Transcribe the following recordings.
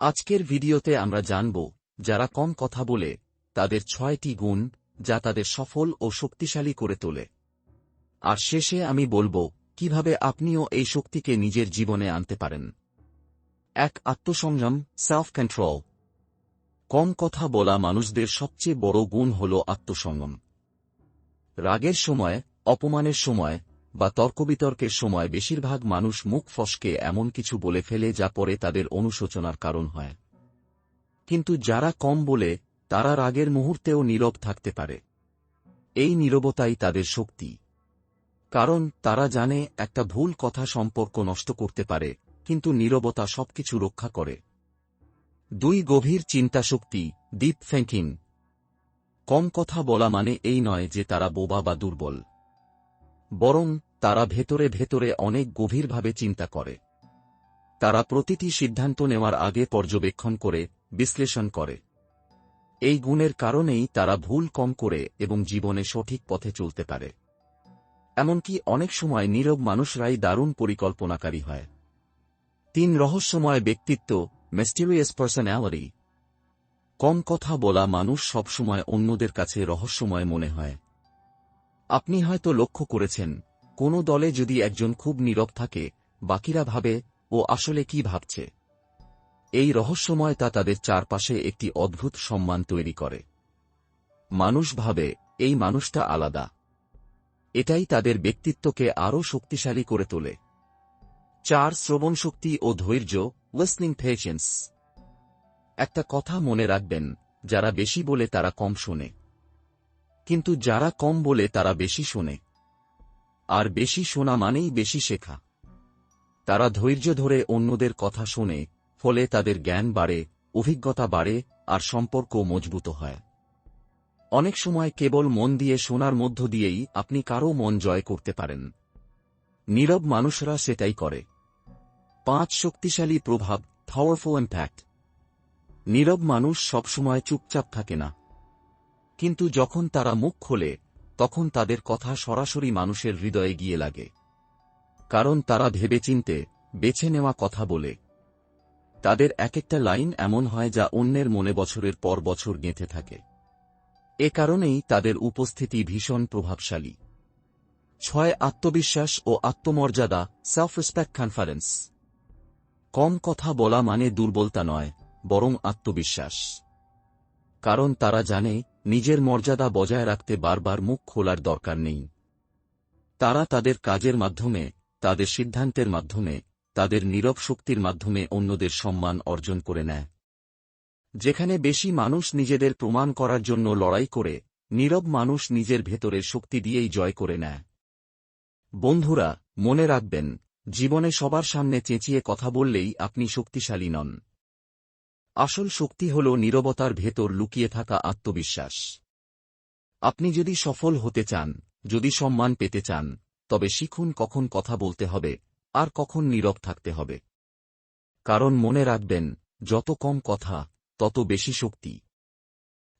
আজকের ভিডিওতে আমরা জানব, যারা কম কথা বলে, তাদের ছয়টি গুণ, যা তাদের সফল ও শক্তিশালী করে তোলে। আর শেষে আমি বলব, কীভাবে আপনিও এই শক্তিকে নিজের জীবনে আনতে পারেন। এক, আত্মসংযম সেলফ কন্ট্রোল কম কথা বলা মানুষদের সবচেয়ে বড় গুণ হল আত্মসংযম। রাগের সময়, অপমানের সময় বা তর্কবিতর্কের সময় বেশিরভাগ মানুষ মুখ ফসকে এমন কিছু বলে ফেলে যা পরে তাদের অনুশোচনার কারণ হয়। কিন্তু যারা কম বলে, তারা রাগের মুহূর্তেও নীরব থাকতে পারে। এই নীরবতাই তাদের শক্তি। কারণ তারা জানে একটা ভুল কথা সম্পর্ক নষ্ট করতে পারে, কিন্তু নীরবতা সবকিছু রক্ষা করে। দুই গভীর চিন্তা শক্তি ডিপ থিঙ্কিং কম কথা বলা মানে এই নয় যে তারা বোবা বা দুর্বল। বরং তারা ভেতরে ভেতরে অনেক গভীরভাবে চিন্তা করে। তারা প্রতিটি সিদ্ধান্ত নেওয়ার আগে পর্যবেক্ষণ করে, বিশ্লেষণ করে। এই গুণের কারণেই তারা ভুল কম করে এবং জীবনে সঠিক পথে চলতে পারে। এমনকি অনেক সময় নীরব মানুষরাই দারুণ পরিকল্পনাকারী হয়। তিন রহস্যময় ব্যক্তিত্ব মেস্টিরিয়াস পার্সোনালিটি কম কথা বলা মানুষ সবসময় অন্যদের কাছে রহস্যময় মনে হয়। আপনি হয়তো লক্ষ্য করেছেন, কোনো দলে যদি একজন খুব নীরব থাকে, বাকিরা ভাবে, ও আসলে কি ভাবছে? এই রহস্যময় তা তাদের চারপাশে একটি অদ্ভুত সম্মান তৈরি করে। মানুষ ভাবে, এই মানুষটা আলাদা। এটাই তাদের ব্যক্তিত্বকে আরও শক্তিশালী করে তোলে। চার শ্রবণশক্তি ও ধৈর্য লিসনিং পেশেন্স একটা কথা মনে রাখবেন, যারা বেশি বলে তারা কম শোনে। কিন্তু যারা কম বলে তারা বেশি শোনে। আর বেশি শোনা মানেই বেশি শেখা। তারা ধৈর্য ধরে অন্যদের কথা শোনে, ফলে তাদের জ্ঞান বাড়ে, অভিজ্ঞতা বাড়ে, আর সম্পর্ক মজবুত হয়। অনেক সময় কেবল মন দিয়ে শোনার মধ্য দিয়েই আপনি কারও মন জয় করতে পারেন। নীরব মানুষরা সেটাই করে। পাঁচ শক্তিশালী প্রভাব পাওয়ারফুল ইম্প্যাক্ট নীরব মানুষ সবসময় চুপচাপ থাকে না। কিন্তু যখন তারা মুখ খোলে, তখন তাদের কথা সরাসরি মানুষের হৃদয়ে গিয়ে লাগে। কারণ তারা ভেবেচিন্তে বেছে নেওয়া কথা বলে। তাদের এক একটা লাইন এমন হয় যা অন্যের মনে বছরের পর বছর গেঁথে থাকে। এ কারণেই তাদের উপস্থিতি ভীষণ প্রভাবশালী। ছয় আত্মবিশ্বাস ও আত্মমর্যাদা সেলফ রেসপেক্ট কনফারেন্স কম কথা বলা মানে দুর্বলতা নয়, বরং আত্মবিশ্বাস। কারণ তারা জানে নিজের মর্যাদা বজায় রাখতে বারবার মুখ খোলার দরকার নেই। তারা তাদের কাজের মাধ্যমে, তাদের সিদ্ধান্তের মাধ্যমে, তাদের নীরব শক্তির মাধ্যমে অন্যদের সম্মান অর্জন করে নেয়। যেখানে বেশি মানুষ নিজেদের প্রমাণ করার জন্য লড়াই করে, নীরব মানুষ নিজের ভেতরের শক্তি দিয়েই জয় করে নেয়। বন্ধুরা, মনে রাখবেন, জীবনে সবার সামনে চেঁচিয়ে কথা বললেই আপনি শক্তিশালী নন। আসল শক্তি হল নীরবতার ভেতর লুকিয়ে থাকা আত্মবিশ্বাস। আপনি যদি সফল হতে চান, যদি সম্মান পেতে চান, তবে শিখুন কখন কথা বলতে হবে, আর কখন নীরব থাকতে হবে। কারণ মনে রাখবেন, যত কম কথা, তত বেশি শক্তি।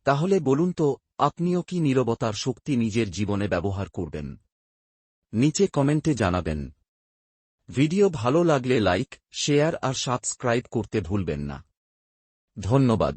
তাহলে বলুন তো, আপনিও কি নীরবতার শক্তি নিজের জীবনে ব্যবহার করবেন? নিচে কমেন্টে জানাবেন। ভিডিও ভালো লাগলে লাইক, শেয়ার আর সাবস্ক্রাইব করতে ভুলবেন না। ধন্যবাদ।